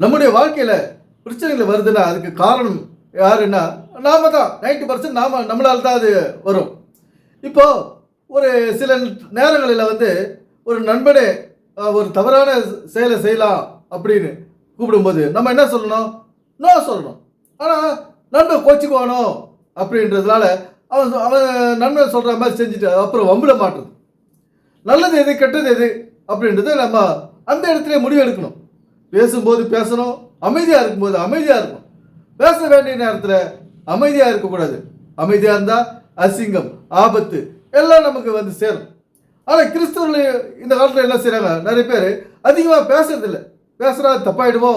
நம்முடைய வாழ்க்கையில் பிரச்சனைகள் வருதுன்னா அதுக்கு காரணம் யாருன்னா நாம தான் நைன்டி பர்சன்ட் நாம நம்மளால் தான் அது வரும். இப்போ ஒரு சில நேரங்களில் வந்து ஒரு நண்பனே ஒரு தவறான செயலை செய்யலாம் அப்படின்னு கூப்பிடும்போது நம்ம என்ன சொல்லணும்? நோ சொல்லணும். ஆனால் நண்பன் கோச்சிக்குவானோ அப்படின்றதுனால அவன் அவன் நண்பன் சொல்கிற மாதிரி செஞ்சுட்டு அப்புறம் வம்புல மாட்டுறது. நல்லது எது கெட்டது எது அப்படின்றது நம்ம அந்த இடத்துல முடிவு எடுக்கணும் பேசும்போது பேசணும் அமைதியாக இருக்கும்போது அமைதியாக இருக்கணும். பேச வேண்டிய நேரத்தில் அமைதியாக இருக்கக்கூடாது. அமைதியாக இருந்தால் அசிங்கம் ஆபத்து எல்லாம் நமக்கு வந்து சேரும். ஆனால் கிறிஸ்தவர்கள் இந்த காலத்தில் என்ன செய்கிறாங்க நிறைய பேர் அதிகமாக பேசுறதில்ல. பேசுகிறா தப்பாயிடுமோ?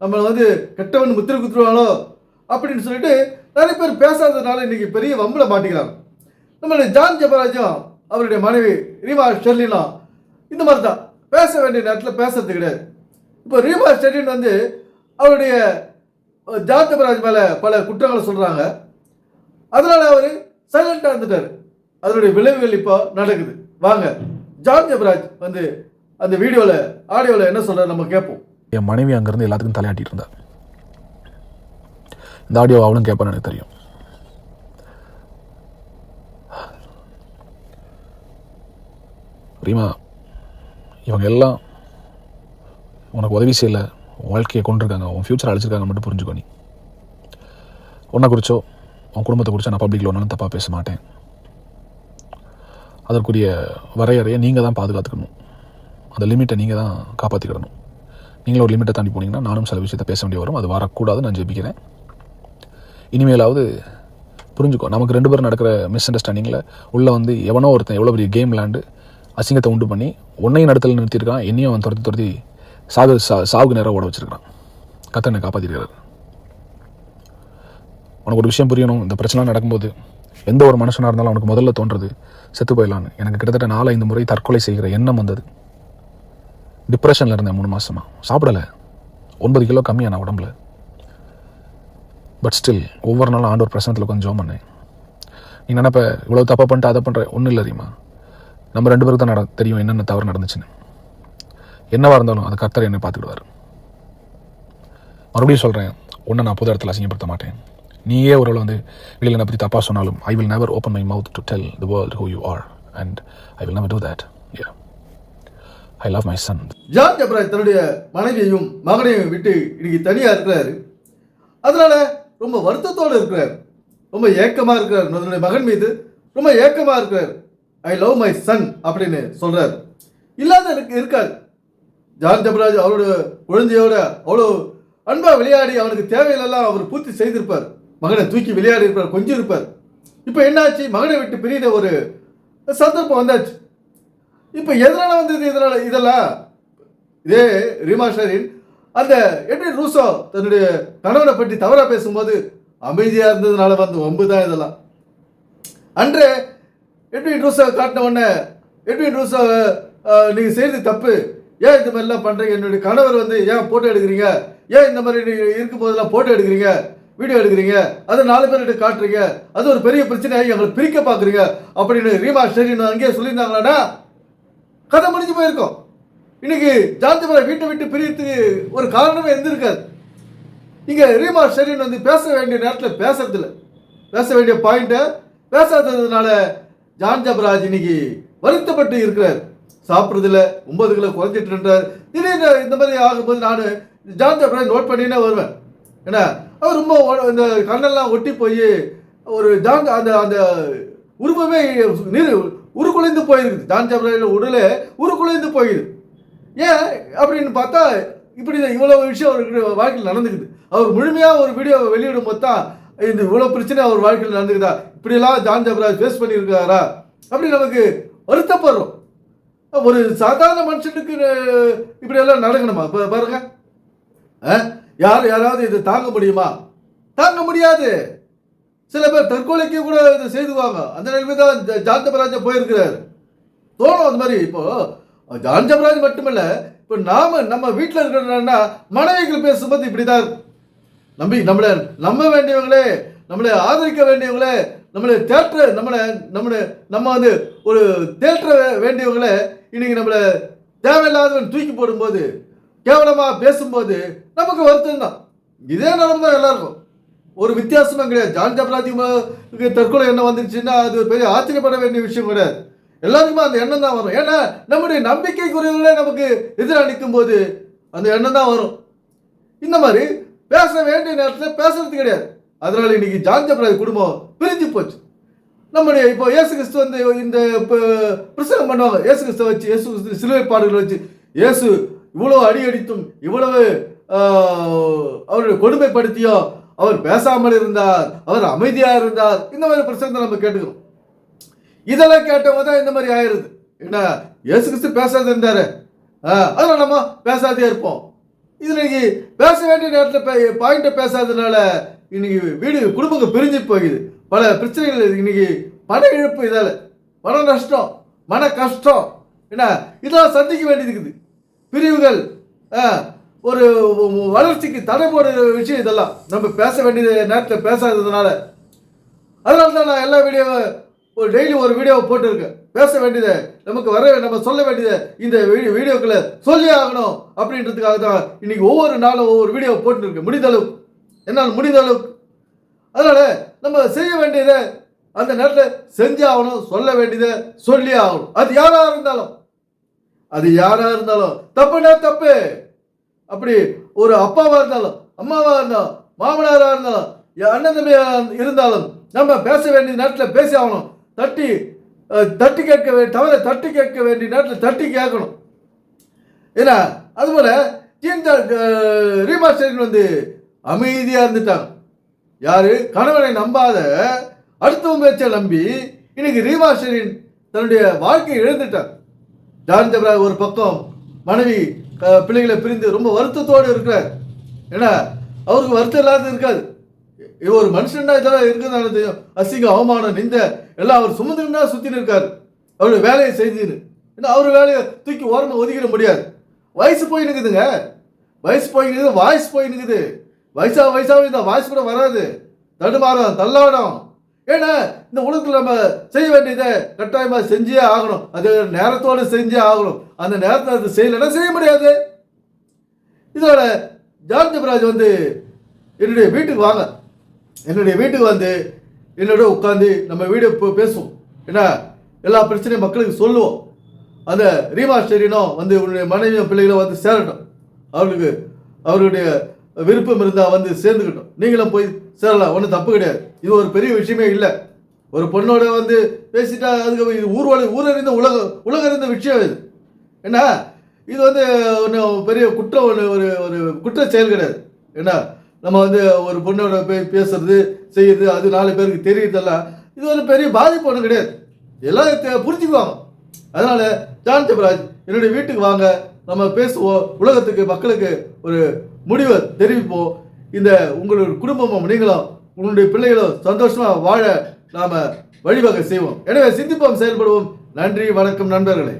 நம்மளை வந்து கெட்டவன் முத்திரை குத்துருவானோ? அப்படின்னு சொல்லிட்டு நிறைய பேர் பேசாததுனால இன்றைக்கி பெரிய வம்பில் மாட்டிக்கிறாங்க. நம்மளுடைய ஜான் ஜெபராஜும் அவருடைய மனைவி ரீமா ஷெர்லினா இந்த மாதிரி தான் பேச வேண்டிய நேரத்தில் பேசுறது கிடையாது. இப்போ ரீமா ஷெர்லின் வந்து அவருடைய ஜாத்தபராஜ் மேலே பல குற்றங்களை சொல்கிறாங்க அதனால் அவர் சைலண்டாக இருந்துட்டார். அதனுடைய விளைவுகள் இப்போ நடக்குது. வாங்க ஜான் ஜெபராஜ் வந்து அந்த வீடியோவில் ஆடியோவில் என்ன சொல்கிறார் நம்ம கேட்போம். என் மனைவி அங்கேருந்து எல்லாத்துக்கும் தலையாட்டிட்டு இருந்தா. இந்த ஆடியோ அவளும் கேட்பான்னு எனக்கு தெரியும். ரீமா இவங்க எல்லாம் உனக்கு உதவி செய்யலை வாழ்க்கையை கொண்டிருக்காங்க உன் ஃப்யூச்சர் அழிச்சிருக்காங்க மட்டும் புரிஞ்சுக்கோ நீ. உன்னை குறிச்சோ உன் குடும்பத்தை குறிச்சோ நான் பப்ளிக்கில் ஒன்றாலும் தப்பாக பேச மாட்டேன். அதற்குரிய வரையறையை நீங்கள் தான் பாதுகாத்துக்கணும். அந்த லிமிட்டை நீங்கள் தான் காப்பாற்றிக்கிடணும் நீங்களும் ஒரு லிமிட்டை தாண்டி போனீங்கன்னா நானும் சில விஷயத்தை பேச வேண்டிய வரும். அது வரக்கூடாது நான் ஜெபிக்கிறேன். இனிமேலாவது புரிஞ்சுக்கோ நமக்கு ரெண்டு பேரும் நடக்கிற மிஸ் அண்டர்ஸ்டாண்டிங்கில் உள்ளே வந்து எவனோ ஒருத்தன் எவ்வளோ பெரிய கேம் விளாண்டு அசிங்கத்தை உண்டு பண்ணி உன்னையும் நடத்தல நிறுத்தியிருக்கான் என்னையும் அவன் துரத்தி துரத்தி சாகு சா சாவுக்கு நேராக ஓட வச்சிருக்கான் கத்தனை காப்பாற்றிருக்கிறார் உனக்கு ஒரு விஷயம் புரியணும். இந்த பிரச்சனை நடக்கும்போது எந்த ஒரு மனுஷனாக இருந்தாலும் அவனுக்கு முதல்ல தோன்றது செத்து போயிடலான்னு எனக்கு கிட்டத்தட்ட நாலு ஐந்து முறை தற்கொலை செய்கிற எண்ணம் வந்தது. டிப்ரெஷனில் இருந்தேன் மூணு மாதமாக சாப்பிடலை. ஒன்பது கிலோ கம்மியாக நான் உடம்புல. பட் ஸ்டில் ஒவ்வொரு நாளும் ஆண்டோர் பிரசனத்தில் கொஞ்சம் ஜோம் பண்ணேன். நீ நினைப்ப இவ்வளோ தப்பாக பண்ணிட்டு அதை பண்ணுற ஒன்றும் இல்லை தெரியுமா நம்ம ரெண்டு பேருக்கு தான் நட தெரியும் என்னென்ன தவறு நடந்துச்சுன்னு. என்னவாக இருந்தாலும் அது கர்த்தர் என்னை பார்த்துக்கிடுவார். மறுபடியும் சொல்கிறேன் ஒன்றை நான் புது இடத்துல அசிங்கப்படுத்த மாட்டேன். நீயே ஒரு வந்து வெளியில் என்னை பற்றி தப்பாக சொன்னாலும் I will never open my mouth to tell the world who you are and I will never do that yeah. I love my son John Jabraj தன்னுடைய மனைவியையும் மகனையும் விட்டு இன்னைக்கு தனியாக இருக்கிறாரு. அதனால ரொம்ப வருத்தத்தோடு இருக்கிறார். ரொம்ப ஏக்கமாக இருக்கிறார். தன்னுடைய மகன் மீது ரொம்ப ஏக்கமாக இருக்கிறார். ஐ லவ் மை சன் அப்படின்னு சொல்கிறார் இல்லாத இருக்காது. ஜான் ஜபராஜ் அவரோட குழந்தையோட அவ்வளோ அன்பாக விளையாடி அவனுக்கு தேவையிலெல்லாம் அவர் பூர்த்தி செய்திருப்பார். மகனை தூக்கி விளையாடி இருப்பார் கொஞ்சம் இருப்பார் இப்போ என்னாச்சு? மகனை விட்டு பிரிந்த ஒரு சந்தர்ப்பம் வந்தாச்சு. இப்போ எதனால் வந்தது இதனால்? இதெல்லாம் இதே ரீமா ஷரீன் அந்த எட்வின் ரூசோ தன்னுடைய கணவனை பற்றி தவறாக பேசும்போது அமைதியாக இருந்ததுனால வந்து வம்பு தான் இதெல்லாம். அன்று எட்வின் ரூசோ காட்டின உடனே எட்வின் ரூசோ நீங்கள் செய்கிறது தப்பு ஏன் இந்த மாதிரிலாம் பண்ணுறீங்க என்னுடைய கணவர் வந்து ஏன் ஃபோட்டோ எடுக்கிறீங்க? ஏன் இந்த மாதிரி இருக்கும் போதெல்லாம் ஃபோட்டோ எடுக்கிறீங்க? வீடியோ எடுக்கிறீங்க? அதை நாலு பேர்கிட்ட காட்டுறீங்க. அது ஒரு பெரிய பிரச்சனையாகி எங்களை பிரிக்க பார்க்குறீங்க அப்படின்னு ரீமா ஷெரின் அங்கேயே சொல்லியிருந்தாங்களான்னா கதை முடிஞ்சு போயிருக்கோம். இன்னைக்கு ஜான்ஜபரை வீட்டை விட்டு பிரியத்துக்கு ஒரு காரணமே இருந்திருக்காது. இங்கே ரீமா ஷெரின் வந்து பேச வேண்டிய நேரத்தில் பேசுறதில்ல. பேச வேண்டிய பாயிண்ட்டை பேசாததுனால ஜான் ஜபராஜ் இன்னைக்கு வருத்தப்பட்டு இருக்கிறார். சாப்பிட்றதில்ல ஒன்பது கிலோ குறைஞ்சிட்டு இருந்தார் திடீர்னு இந்த மாதிரி ஆகும்போது நான் ஜான் ஜபராஜ் நோட் பண்ணினே வருவேன். ஏன்னா அவர் ரொம்ப இந்த கண்ணெல்லாம் ஒட்டி போய் ஒரு ஜான் அந்த அந்த உருவமே நீர் உருக்குலைந்து போயிருக்குது. ஜான் ஜபராஜ் உடலே உருக்குலைந்து போயிருது. ஏன் அப்படின்னு பார்த்தா இப்படி இவ்வளோ விஷயம் அவருக்கு வாழ்க்கையில் நடந்துக்குது. அவர் முழுமையாக ஒரு வீடியோ வெளியிடும் போது தான் இந்த இவ்வளோ பிரச்சனை அவர் வாழ்க்கையில் நடந்துக்குதா? இப்படிலாம் ஜான் ஜபராஜ் ஃபேஸ் பண்ணியிருக்காரா? அப்படி நமக்கு வருத்தப்படுறோம். ஒரு சாதாரண மனுஷனுக்கு இப்படியெல்லாம் நடக்கணுமா? இப்போ பாருங்க. யார் யாராவது இதை தாங்க முடியுமா? தாங்க முடியாது. சில பேர் தற்கொலைக்கு கூட இதை செய்துவாங்க. அந்த நிலைமை தான் ஜ- போயிருக்கிறார். தோணும் அந்த மாதிரி. இப்போ ஜான்ஜபராஜ் மட்டுமல்ல இப்போ நாம நம்ம வீட்டில் இருக்கிறோம்னா மனைவிகள் பேசும்போது இப்படிதான். தான் நம்பி நம்மளை நம்ப வேண்டியவங்களே நம்மளை ஆதரிக்க வேண்டியவங்களே நம்மளை தேற்ற நம்மளை நம்மளை நம்ம வந்து ஒரு தேற்ற வேண்டியவங்களே இன்னைக்கு நம்மளை தேவையில்லாதவன் தூக்கி போடும்போது கேவலமாக பேசும்போது நமக்கு வருத்தம் தான். இதே நிலைமை தான் எல்லாருக்கும். ஒரு வித்தியாசமும் கிடையாது. ஜான் ஜபராஜுக்கு தற்கொலை எண்ணம் வந்துருச்சுன்னா அது பெரிய ஆச்சரியப்பட வேண்டிய விஷயம் கிடையாது. எல்லாருக்குமே அந்த எண்ணம் தான் வரும். ஏன்னா நம்முடைய நம்பிக்கைக்குரியவர்களே நமக்கு எதிராக நிற்கும் போது அந்த எண்ணம் தான் வரும். இந்த மாதிரி பேச வேண்டிய நேரத்தில் பேசுறது கிடையாது. அதனால் இன்னைக்கு ஜான் ஜபராஜ் குடும்பம் பிரிஞ்சு போச்சு. நம்முடைய இப்போ இயேசு கிறிஸ்து வந்து இந்த இப்போ பிரசங்கம் பண்ணுவாங்க. இயேசு கிறிஸ்துவ வச்சு இயேசு கிறிஸ்து சிலுவை பாடல்களை வச்சு இயேசு இவ்வளோ அடி அடித்தும் இவ்வளவு அவருடைய கொடுமைப்படுத்தியோ அவர் பேசாமல் இருந்தார் அவர் அமைதியாக இருந்தார். இந்த மாதிரி பிரசங்கத்தை நம்ம கேட்டுக்கிறோம். இதெல்லாம் கேட்டவங்க தான் இந்த மாதிரி ஆயிருது என்ன இயேசு கிறிஸ்து பேசாத இருந்தாரு. அதனால் நம்ம பேசாதே இருப்போம். இது இன்னைக்கு பேச வேண்டிய நேரத்தில் பாயிண்ட்டை பேசாததுனால இன்னைக்கு வீடு குடும்பங்கள் பிரிஞ்சு போகுது. பல பிரச்சனைகள் இன்னைக்கு பண இழப்பு இதால். பண நஷ்டம் மன கஷ்டம். என்ன? இதெல்லாம் சந்திக்க வேண்டியது இருக்குது. பிரிவுகள் ஒரு வளர்ச்சிக்கு தடை போடுற விஷயம் இதெல்லாம். நம்ம பேச வேண்டிய நேரத்தில் பேசாததுனால. அதனால தான் நான் எல்லா வீடியோவை ஒரு டெய்லி ஒரு வீடியோவை போட்டிருக்கேன். பேச வேண்டியதை நமக்கு வர நம்ம சொல்ல வேண்டியதை இந்த வீடியோ வீடியோக்களை சொல்லி ஆகணும் அப்படின்றதுக்காக தான் இன்னைக்கு ஒவ்வொரு நாளும் ஒவ்வொரு வீடியோ போட்டுருக்கேன். முடிந்த அளவுக்கு. என்னால் முடிந்த அளவுக்கு. அதனால நம்ம செய்ய வேண்டியதை அந்த நேரத்தில் செஞ்சு ஆகணும் சொல்ல வேண்டியதை சொல்லி ஆகணும். அது யாராக இருந்தாலும். அது யாராக இருந்தாலும். தப்புனா தப்பு. அப்படி ஒரு அப்பாவாக இருந்தாலும் அம்மாவாக இருந்தாலும் மாமனாராக இருந்தாலும் அண்ணன் தம்பியாக இருந்தாலும் நம்ம பேச வேண்டிய நேரத்தில் பேசி ஆகணும். தட்டி தட்டி கேட்க வேண்டிய தவிர தட்டி கேட்க வேண்டிய நேரத்தில் தட்டி கேட்கணும். ஏன்னா அதுபோல் இந்த ரீமாஸ்டரின் வந்து அமைதியாக இருந்துட்டாங்க யாரு? கணவனை நம்பாத அடுத்தவங்க பேச்சை நம்பி இன்னைக்கு ரீமாஸ்டரின் தன்னுடைய வாழ்க்கையை இழந்துட்டார் ஜான் ஜப்ரா ஒரு பக்கம் மனைவி பிள்ளைகளை பிரிந்து ரொம்ப வருத்தத்தோடு இருக்கிறார். ஏன்னா அவருக்கு வருத்தம் இல்லாத இருக்காது. ஒரு மனுஷன்னா இதெல்லாம் இருக்குதானே தெரியும். அசிங்கம் அவமானம் நிந்த எல்லாம் அவர் சுமந்துன்னா சுத்தின்னு இருக்காரு. அவருடைய வேலையை செய்துன்னு. ஏன்னா அவர் வேலையை தூக்கி ஓரமாக ஒதுக்கிட முடியாது. வயசு போய் நிற்குதுங்க வயசு போய் நிற்குது வாய்ஸ் போய் நிற்குது வயசா வயசாக இந்த வாய்ஸ் கூட வராது. தடுமாறும் தள்ளாடும். ஏன்னா இந்த உலகத்தில் நம்ம செய்ய வேண்டியதை கட்டாயமாக செஞ்சே ஆகணும். அது நேரத்தோடு செஞ்சே ஆகணும். அந்த நேரத்தில் அது செய்யலைன்னா செய்ய முடியாது. இதோட ஜார்ஜபராஜ் வந்து என்னுடைய வீட்டுக்கு வாங்க. என்னுடைய வீட்டுக்கு வந்து என்னோட உட்காந்து நம்ம வீடியோ இப்போ பேசுவோம். ஏன்னா எல்லா பிரச்சனையும் மக்களுக்கு சொல்லுவோம். அந்த ரீமாஸ்டரினும் வந்து உன்னுடைய மனைவியும் பிள்ளைகளும் வந்து சேரட்டும். அவர்களுக்கு அவர்களுடைய விருப்பம் இருந்தால் வந்து சேர்ந்துக்கிட்டோம். நீங்களும் போய் சேரலாம் ஒன்றும் தப்பு கிடையாது. இது ஒரு பெரிய விஷயமே இல்லை. ஒரு பொண்ணோட வந்து பேசிட்டா அதுக்கு இது ஊரறிந்த உலக உலகறிந்த விஷயம் இது. என்ன? இது வந்து ஒன்றும் பெரிய குற்றம் ஒன்று ஒரு ஒரு குற்ற செயல் கிடையாது. என்ன? நம்ம வந்து ஒரு பொண்ணோட போய் பேசுறது செய்யறது அது நாலு பேருக்கு தெரியறதெல்லாம் இது ஒரு பெரிய பாதிப்பு ஒன்றும் கிடையாது. எல்லாம் புரிஞ்சுக்குவாங்க. அதனால ஜான் ஜபராஜ் என்னுடைய வீட்டுக்கு வாங்க. நம்ம பேசுவோம். உலகத்துக்கு மக்களுக்கு ஒரு முடிவை தெரிவிப்போம். இந்த உங்களுடைய குடும்பமும் நீங்களும் உங்களுடைய பிள்ளைகளும் சந்தோஷமா வாழ நாம வழிவகை செய்வோம். எனவே சிந்திப்போம் செயல்படுவோம். நன்றி வணக்கம் நண்பர்களே.